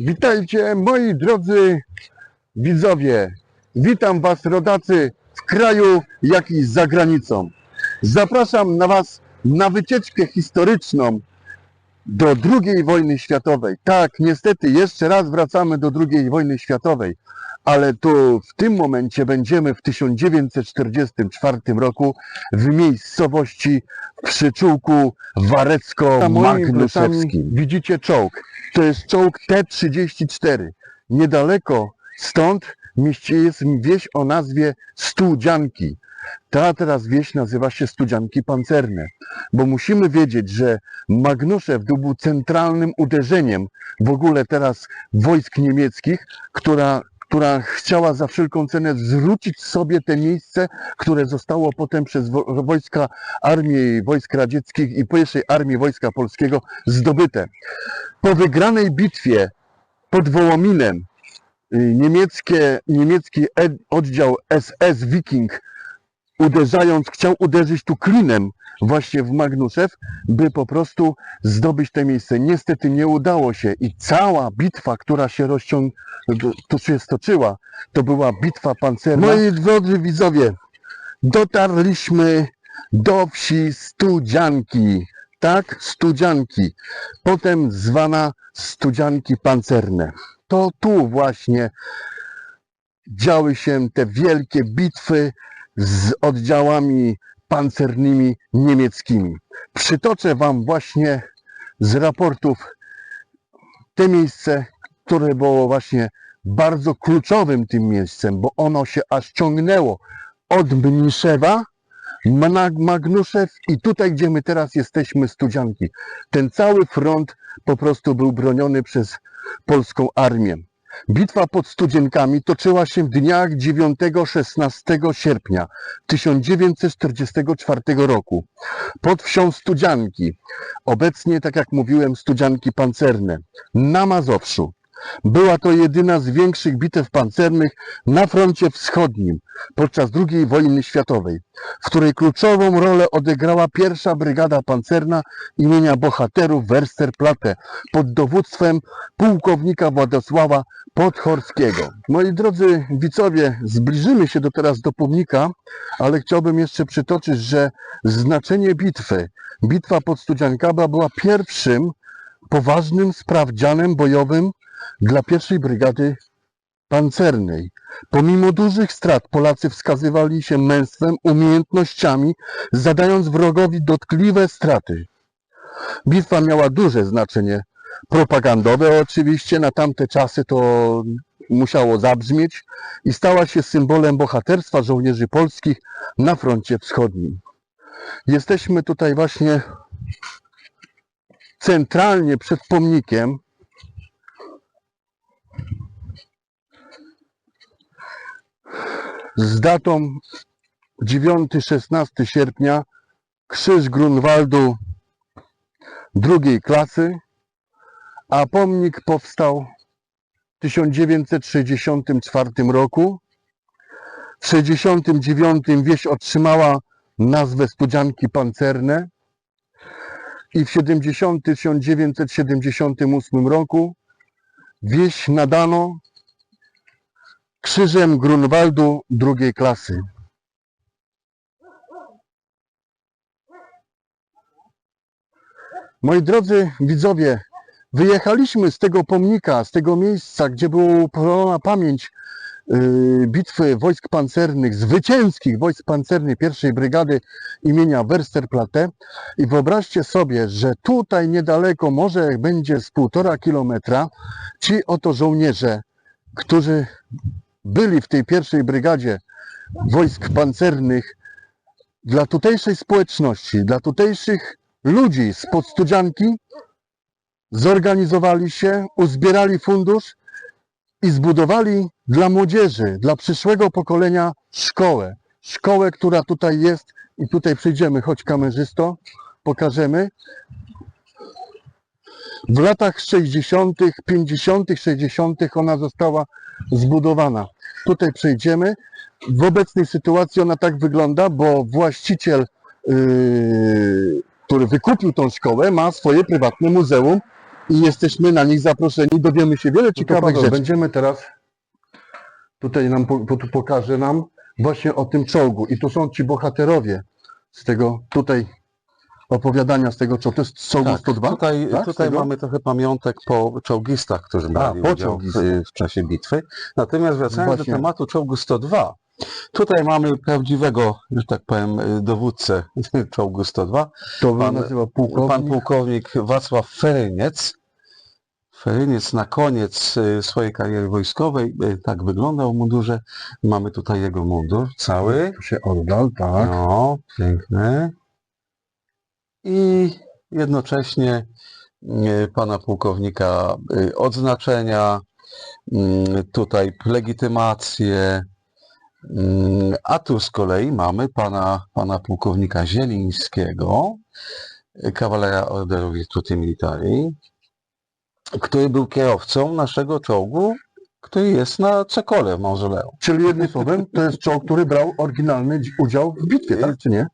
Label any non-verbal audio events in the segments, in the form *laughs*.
Witajcie moi drodzy widzowie. Witam Was rodacy w kraju, jak i za granicą. Zapraszam na Was na wycieczkę historyczną do II wojny światowej. Tak, niestety jeszcze raz wracamy do II wojny światowej, ale tu w tym momencie będziemy w 1944 roku w miejscowości w przyczółku Warecko-Magnuszewskim. Widzicie czołg. To jest czołg T-34. Niedaleko stąd mieści jest wieś o nazwie Studzianki. Ta teraz wieś nazywa się Studzianki Pancerne, bo musimy wiedzieć, że Magnuszew był centralnym uderzeniem w ogóle teraz wojsk niemieckich, która, która chciała za wszelką cenę zwrócić sobie te miejsce, które zostało potem przez wo- wojska Armii Wojsk Radzieckich i pierwszej Armii Wojska Polskiego zdobyte. Po wygranej bitwie pod Wołominem y, niemieckie, niemiecki ed- oddział SS Wiking uderzając, chciał uderzyć tu klinem właśnie w Magnuszew, by po prostu zdobyć te miejsce. Niestety nie udało się i cała bitwa, która się rozciąg... tu się stoczyła, to była bitwa pancerna. Moi drodzy widzowie, dotarliśmy do wsi Studzianki. Tak, Studzianki. Potem zwana Studzianki Pancerne. To tu właśnie działy się te wielkie bitwy z oddziałami pancernymi niemieckimi. Przytoczę Wam właśnie z raportów te miejsce, które było właśnie bardzo kluczowym tym miejscem, bo ono się aż ciągnęło od Mniszewa, Magnuszew i tutaj, gdzie my teraz jesteśmy, Studzianki. Ten cały front po prostu był broniony przez polską armię. Bitwa pod Studzienkami toczyła się w dniach 9-16 sierpnia 1944 roku pod wsią Studzianki, obecnie, tak jak mówiłem, Studzianki Pancerne, na Mazowszu. Była to jedyna z większych bitew pancernych na froncie wschodnim podczas II wojny światowej, w której kluczową rolę odegrała pierwsza brygada pancerna imienia bohaterów Westerplatte pod dowództwem pułkownika Władysława Podchorskiego. Moi drodzy widzowie, zbliżymy się do teraz do pomnika, ale chciałbym jeszcze przytoczyć, że znaczenie bitwy, bitwa pod Studziankaba była pierwszym poważnym sprawdzianem bojowym dla pierwszej brygady pancernej. Pomimo dużych strat Polacy wskazywali się męstwem, umiejętnościami, zadając wrogowi dotkliwe straty. Bitwa miała duże znaczenie propagandowe oczywiście, na tamte czasy to musiało zabrzmieć i stała się symbolem bohaterstwa żołnierzy polskich na froncie wschodnim. Jesteśmy tutaj właśnie centralnie przed pomnikiem. Z datą 9-16 sierpnia krzyż Grunwaldu drugiej klasy, a pomnik powstał w 1964 roku. W 1969 wieś otrzymała nazwę Studzianki Pancerne i w 70, 1978 roku wieś nadano krzyżem Grunwaldu drugiej klasy. Moi drodzy widzowie, wyjechaliśmy z tego pomnika, z tego miejsca, gdzie była upalona pamięć yy, bitwy wojsk pancernych, zwycięskich wojsk pancernych pierwszej brygady imienia Westerplatte i wyobraźcie sobie, że tutaj niedaleko, może będzie z półtora kilometra, ci oto żołnierze, którzy byli w tej pierwszej brygadzie wojsk pancernych, dla tutejszej społeczności, dla tutejszych ludzi z podstudzianki zorganizowali się, uzbierali fundusz i zbudowali dla młodzieży, dla przyszłego pokolenia szkołę. Szkołę, która tutaj jest i tutaj przyjdziemy, choć kamerzysto, pokażemy. W latach 60., 50., 60. ona została zbudowana. Tutaj przejdziemy. W obecnej sytuacji ona tak wygląda, bo właściciel, yy, który wykupił tą szkołę, ma swoje prywatne muzeum i jesteśmy na nich zaproszeni. Dowiemy się wiele ciekawych Paweł, rzeczy. Będziemy teraz, tutaj nam po, po, tu pokaże nam właśnie o tym czołgu. I tu są ci bohaterowie z tego tutaj opowiadania z tego czołgu. To jest z czołgu Tak, 102? Tutaj, tak? Tutaj mamy trochę pamiątek po czołgistach, którzy brali udział w, czołgistach. w czasie bitwy. Natomiast wracając Właśnie. do tematu czołgu 102, tutaj mamy prawdziwego, że tak powiem, y, dowódcę *laughs* czołgu 102, To pan- nazywa pułkownik. pan pułkownik Wacław Feryniec. Feryniec na koniec y, swojej kariery wojskowej y, tak wyglądał w mundurze. Mamy tutaj jego mundur cały. Tu się oddal, tak. No, piękny. I jednocześnie e, pana pułkownika e, odznaczenia, mm, tutaj legitymację, mm, a tu z kolei mamy pana, pana pułkownika Zielińskiego, e, kawalera Orderu Virtuti Militari, który był kierowcą naszego czołgu, który jest na Cekole w Mauzoleum. Czyli jednym słowem, to jest czołg, który brał oryginalny dzi- udział w bitwie, tak czy nie?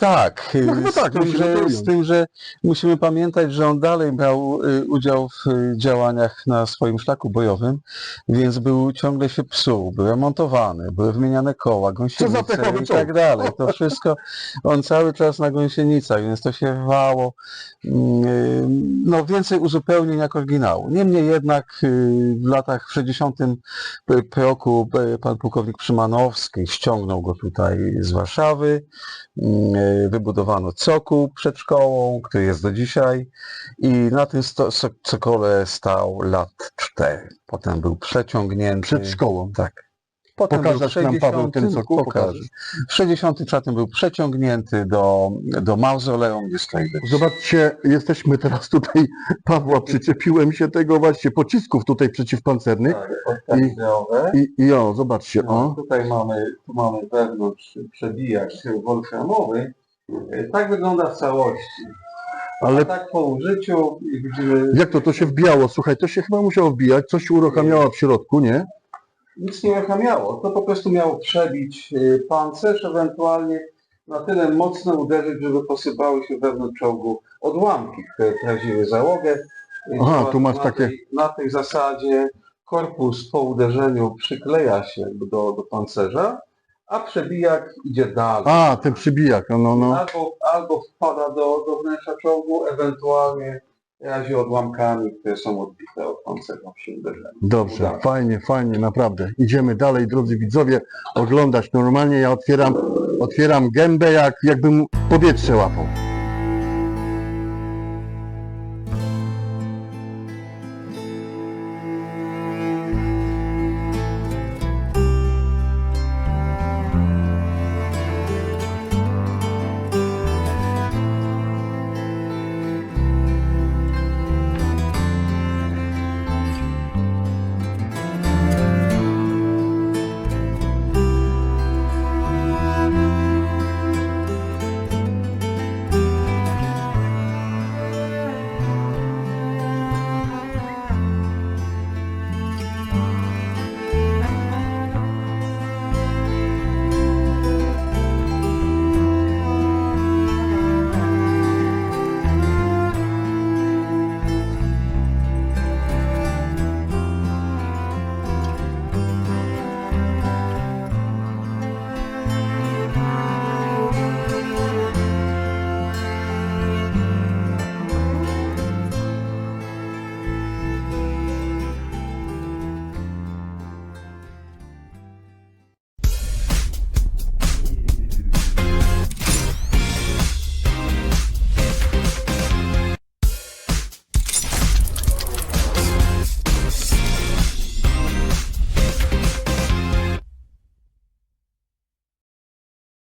Tak, No chyba z, tak, tym, że, z tym, że musimy pamiętać, że on dalej brał y, udział w y, działaniach na swoim szlaku bojowym, więc był ciągle się psuł, był remontowany, były wymieniane koła, gąsienice i tak dalej. To wszystko, on cały czas na gąsienicach, więc to się rwało. Y, No więcej uzupełnień jak oryginału. Niemniej jednak y, w latach w 60 roku y, pan pułkownik Przymanowski ściągnął go tutaj z Warszawy. Mm, y, Wybudowano cokół przed szkołą, który jest do dzisiaj i na tym cokole stał lat cztery. Potem był przeciągnięty. Przed szkołą. Tak. Potem Pokażesz był nam, Paweł, ten 60 cokół? pokażę. Pokażesz. W 64 był przeciągnięty do, do mauzoleum, gdzie Zobaczcie, jesteśmy teraz tutaj, *laughs* Pawła, przyczepiłem się tego właśnie pocisków tutaj przeciwpancernych. Tak, I- I, i o, zobaczcie, No, o. tutaj mamy, tu mamy wewnątrz przebijak wolframowy. Tak wygląda w całości. Ale Ale tak po użyciu widzimy, jak to, to się wbijało? Słuchaj, to się chyba musiało wbijać, coś uruchamiało w środku, nie? Nic nie uruchamiało. To po prostu miało przebić y, pancerz, ewentualnie na tyle mocno uderzyć, żeby posypały się wewnątrz czołgu odłamki, które traziły załogę. Y, Aha, tu masz na takie- Tej, na tej zasadzie korpus po uderzeniu przykleja się do, do pancerza, a przebijak idzie dalej. A, ten przybijak, no, no. Albo, albo wpada do, do wnętrza czołgu, ewentualnie razi odłamkami, które są odbite od pancerza przy uderzeniu. Dobrze, Udało. fajnie, fajnie, naprawdę. Idziemy dalej, drodzy widzowie, oglądać normalnie. Ja otwieram, otwieram gębę, jak, jakbym powietrze łapał.